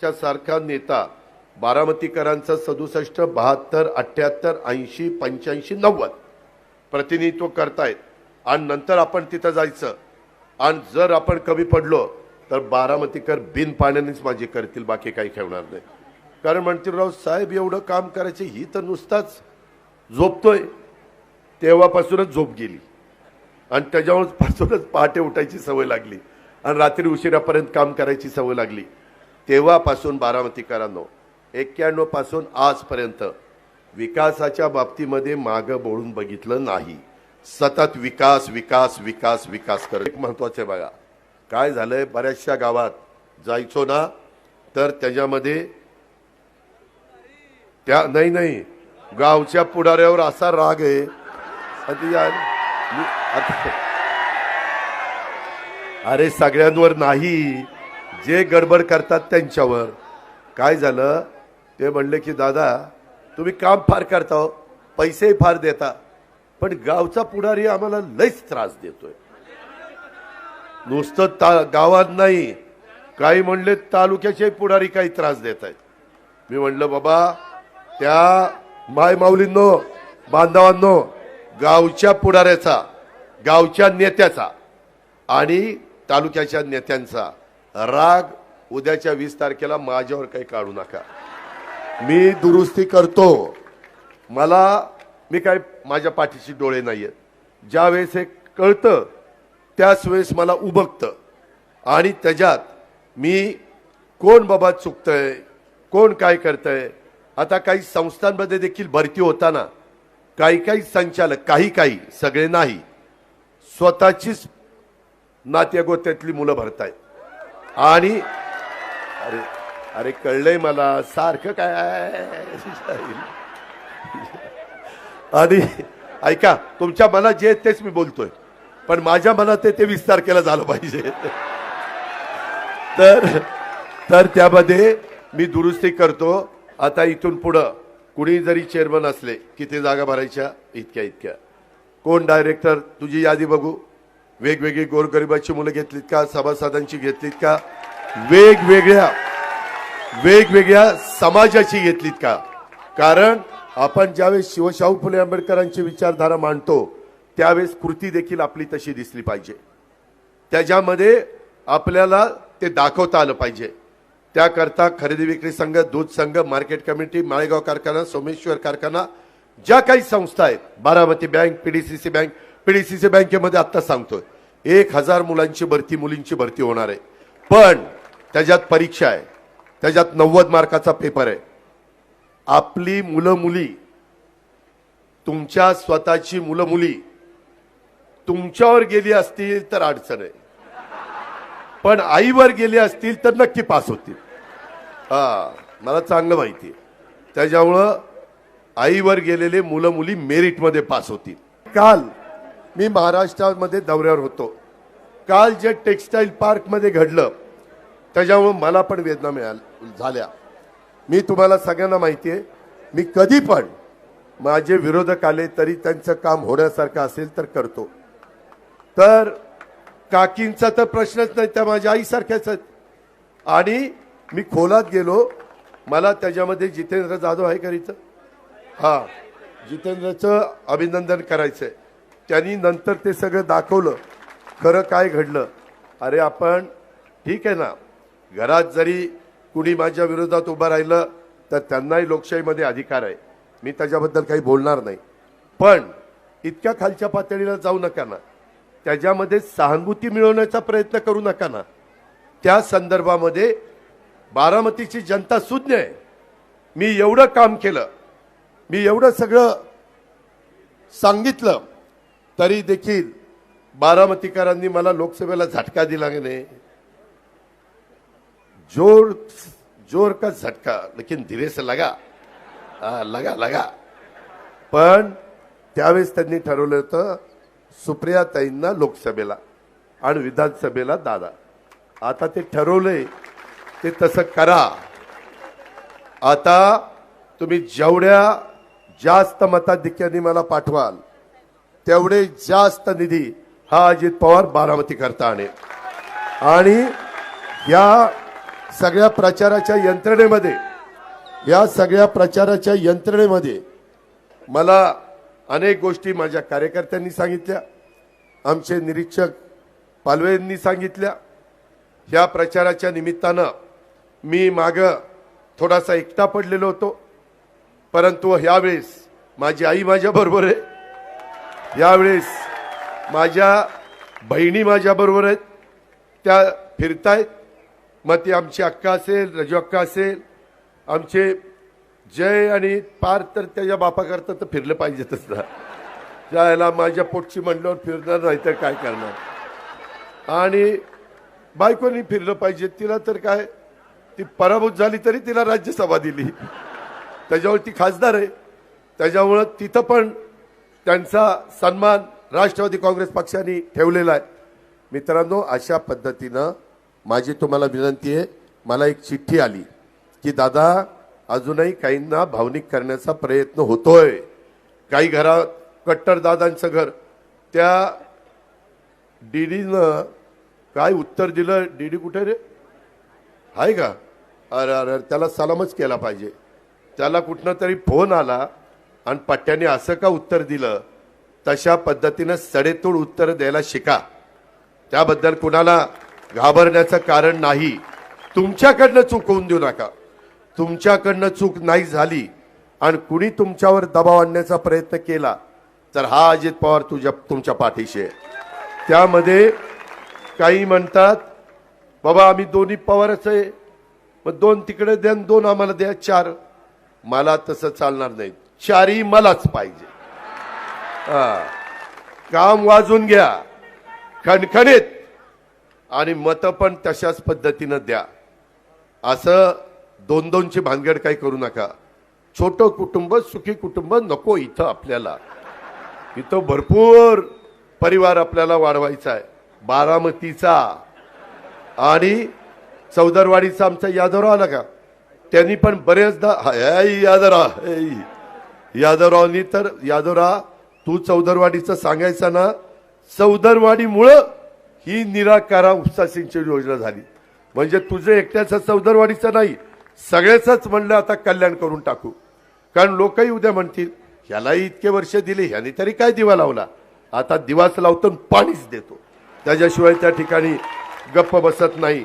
च्या सारखा नेता बारामतीकरांचं सदुसष्ट बहात्तर अठ्याहत्तर ऐंशी पंच्याऐंशी नव्वद प्रतिनिधित्व करतायत. आणि नंतर आपण तिथं जायचं. आणि जर आपण कमी पडलो तर बारामतीकर बिन पाण्यानेच माझी करतील बाकी काही ठेवणार नाही. कारण म्हणतील राव साहेब एवढं काम करायचे ही तर नुसताच झोपतोय. तेव्हापासूनच झोप गेली. आणि त्याच्यावर पासूनच पहाटे उठायची सवय लागली. आणि रात्री उशिरापर्यंत काम करायची सवय लागली. तेव्हापासून बारामतीकरांनो एक्क्याण्णवपासून आजपर्यंत विकासाच्या बाबतीमध्ये मागं बोलून बघितलं नाही. सतत विकास विकास विकास विकास कर एक महत्वाचं आहे बघा. काय झालंय? बऱ्याचशा गावात जायचो ना तर त्याच्यामध्ये त्या नाही नाही. गावच्या पुढाऱ्यावर असा राग आहे. अरे सगळ्यांवर नाही. जे गडबड करतात त्यांच्यावर. काय झालं? ते म्हणले की दादा तुम्ही काम फार करता हो, पैसेही फार देता. पण गावचा पुढारी आम्हाला लयच त्रास देतोय. नुसतं ता गावात नाही. काही म्हणले तालुक्याचे पुढारी काही त्रास देत आहेत मी म्हणलं बाबा त्या माय माऊलींनो बांधवांनो गावच्या पुढाऱ्याचा गावच्या नेत्याचा आणि तालुक्याच्या नेत्यांचा राग उद्याच्या वीस तारखेला माझ्यावर काही काढू नका. मी दुरुस्ती करतो. मला मी काय माझ्या पाठीशी डोळे नाहीयेत. ज्या वेळेस हे कळतं त्याच वेळेस मला उबगतं आणि त्याच्यात मी कोण बाबा चुकतंय कोण काय करतंय? आता काही संस्थांमध्ये देखील भरती होताना काही काही संचालक काही काही सगळे नाही. स्वतःचीच नात्यागोत्यातली मुलं भरतायत. आणि अरे अरे कळलंय मला सारखं काय आणि ऐका तुमच्या मनात जे तेच मी बोलतोय. पण माझ्या मनात ते विस्तार केला झालं पाहिजे. तर तर त्यामध्ये मी दुरुस्ती करतो. आता इथून पुढं कुणी जरी चेअरमन असले किती जागा भरायच्या इतक्या इतक्या. कोण डायरेक्टर तुझी यादी बघू. वेगवेगळी गोरगरिबाची मुलं घेतलीत का? सभासदांची घेतलीत का? वेगवेगळ्या वेगवेगळ्या समाजाची घेतलीत का? कारण आपण ज्यावेळेस शिवशाहू फुले आंबेडकरांची विचारधारा मांडतो त्यावेळेस कृती देखील आपली तशी दिसली पाहिजे. त्याच्यामध्ये आपल्याला ते दाखवता आलं पाहिजे. त्याकरता खरेदी विक्री संघ दूध संघ मार्केट कमिटी माळेगाव कारखाना सोमेश्वर कारखाना ज्या काही संस्था आहेत Baramati bank PDCC bank PDCC बँकेमध्ये आत्ता सांगतोय. एक हजार मुलांची भरती मुलींची भरती होणार आहे. पण त्याच्यात परीक्षा आहे. त्याच्यात नव्वद मार्काचा पेपर आहे. आपली मुलं मुली तुमच्या स्वतःची मुलं मुली तुमच्यावर गेली असतील तर अडचण आहे. पण आईवर गेली असतील तर नक्की पास होतील. हा मला चांगलं माहिती आहे. त्याच्यामुळं आईवर गेलेले मुलं मुली मेरिटमध्ये पास होतील. काल मी महाराष्ट्रामध्ये दौऱ्यावर होतो. काल जे टेक्स्टाईल पार्कमध्ये घडलं त्याच्यामुळं मला पण वेदना मिळाल झाल्या. मी तुम्हाला सगळ्यांना माहिती आहे मी कधी पण माझे विरोधक आले तरी त्यांचं काम होण्यासारखं असेल तर करतो. तर काकींचा तर प्रश्नच नाही त्या माझ्या आईसारख्याच आहेत. आणि मी खोलात गेलो मला त्याच्यामध्ये जितेंद्र जाधव आहे का इथं हा जितेंद्रचं अभिनंदन करायचंय. त्यांनी नंतर ते सगळं दाखवलं. खरं काय घडलं? अरे आपण ठीक आहे ना. घरात जरी कुणी माझ्या विरोधात उभं राहिलं तर त्यांनाही लोकशाहीमध्ये अधिकार आहे. मी त्याच्याबद्दल काही बोलणार नाही. पण इतक्या खालच्या पातळीला जाऊ नका ना. त्याच्यामध्ये सहानुभूती मिळवण्याचा प्रयत्न करू नका ना. त्या संदर्भामध्ये बारामतीची जनता सुज्ञ आहे. मी एवढं काम केलं. मी एवढं सगळं सांगितलं. तरी देखील बारामतीकरांनी मला लोकसभेला झटका दिला की नाही? जोर जोर का झटका? लेकिन धीरे से लगा. हा, लगा लगा. पण त्यावेळेस त्यांनी ठरवलं होतं सुप्रियाताईंना लोकसभेला आणि विधानसभेला दादा. आता ते ठरवलंय ते तसं करा. आता तुम्ही जेवढ्या जास्त मताधिक्यांनी मला पाठवाल तेवढे जास्त निधी हा अजित पवार बारामती करता आणेल आणि या सगळ्या प्रचाराच्या यंत्रणेमध्ये या सगळ्या प्रचाराच्या यंत्रणेमध्ये मला अनेक गोष्टी माझ्या कार्यकर्त्यांनी सांगितल्या आमचे निरीक्षक पालवेंनी सांगितल्या. ह्या प्रचाराच्या निमित्तानं मी माग थोडासा एकटा पडलेलो होतो. परंतु ह्यावेळेस माझी आई माझ्याबरोबर आहे. यावेळेस माझ्या बहिणी माझ्याबरोबर आहेत. त्या फिरतायत. मग ती आमची अक्का असेल रजू अक्का असेल आमचे जय आणि पार तर त्याच्या बापाकरता तर फिरलं पाहिजेतच ना. जायला माझ्या पोटची म्हणल्यावर फिरणार नाही तर काय करणार? आणि बायकोनी फिरलं पाहिजे. तिला तर काय ती पराभूत झाली तरी तिला राज्यसभा दिली. त्याच्यावर ती खासदार आहे. त्याच्यामुळं तिथं पण त्यांचा सन्मान राष्ट्रवादी काँग्रेस पक्षाने ठेवलेला आहे. मित्रांनो अशा पद्धतीनं माझी तुम्हाला विनंती आहे मला एक चिठ्ठी आली की दादा अजूनही काहींना भावनिक करण्याचा प्रयत्न होतोय. काही घरात कट्टर दादांचं घर. त्या डीडीनं काय उत्तर दिलं? डीडी कुठे रे? आहे का? अरे अरे, त्याला सलामच केला पाहिजे. त्याला कुठनं तरी फोन आला आणि पट्ट्याने असं का उत्तर दिलं? तशा पद्धतीनं सडेतोड उत्तर द्यायला शिका. त्याबद्दल कुणाला घाबरण्याचं कारण नाही. तुमच्याकडनं चूक होऊन देऊ नका. तुमच्याकडनं चूक नाही झाली आणि कुणी तुमच्यावर दबाव आणण्याचा प्रयत्न केला तर हा अजित पवार तुझ्या तुमच्या पाठीशी आहे. त्यामध्ये काही म्हणतात बाबा आम्ही दोन्ही पवारच आहे. मग दोन तिकडे द्या दोन आम्हाला द्या चार. मला तसं चालणार नाही शारी मलाच पाहिजे. काम वाजून घ्या. खणखणीत. आणि मतं पण तशाच पद्धतीनं द्या. असं दोन दोनची भानगड काही करू नका. छोटं कुटुंब सुखी कुटुंब नको इथं आपल्याला. इथं भरपूर परिवार आपल्याला वाढवायचा आहे. बारामतीचा. आणि चौदरवाडीचा आमचा यादव आला का? त्यांनी पण बरेचदा हाय. यादवरावनी तर यादवराव तू चौदरवाडीचं सांगायचं ना चौदरवाडीमुळं ही निराकारा उपसा सिंचन योजना झाली. म्हणजे तुझं एकट्याचं चौदरवाडीचं नाही सगळ्याच म्हणलं आता कल्याण करून टाकू. कारण लोकही उद्या म्हणतील ह्यालाही इतके वर्ष दिले ह्याने तरी काय दिवा लावला? आता दिवाच लावतो आणि पाणीच देतो. त्याच्याशिवाय त्या ठिकाणी गप्प बसत नाही.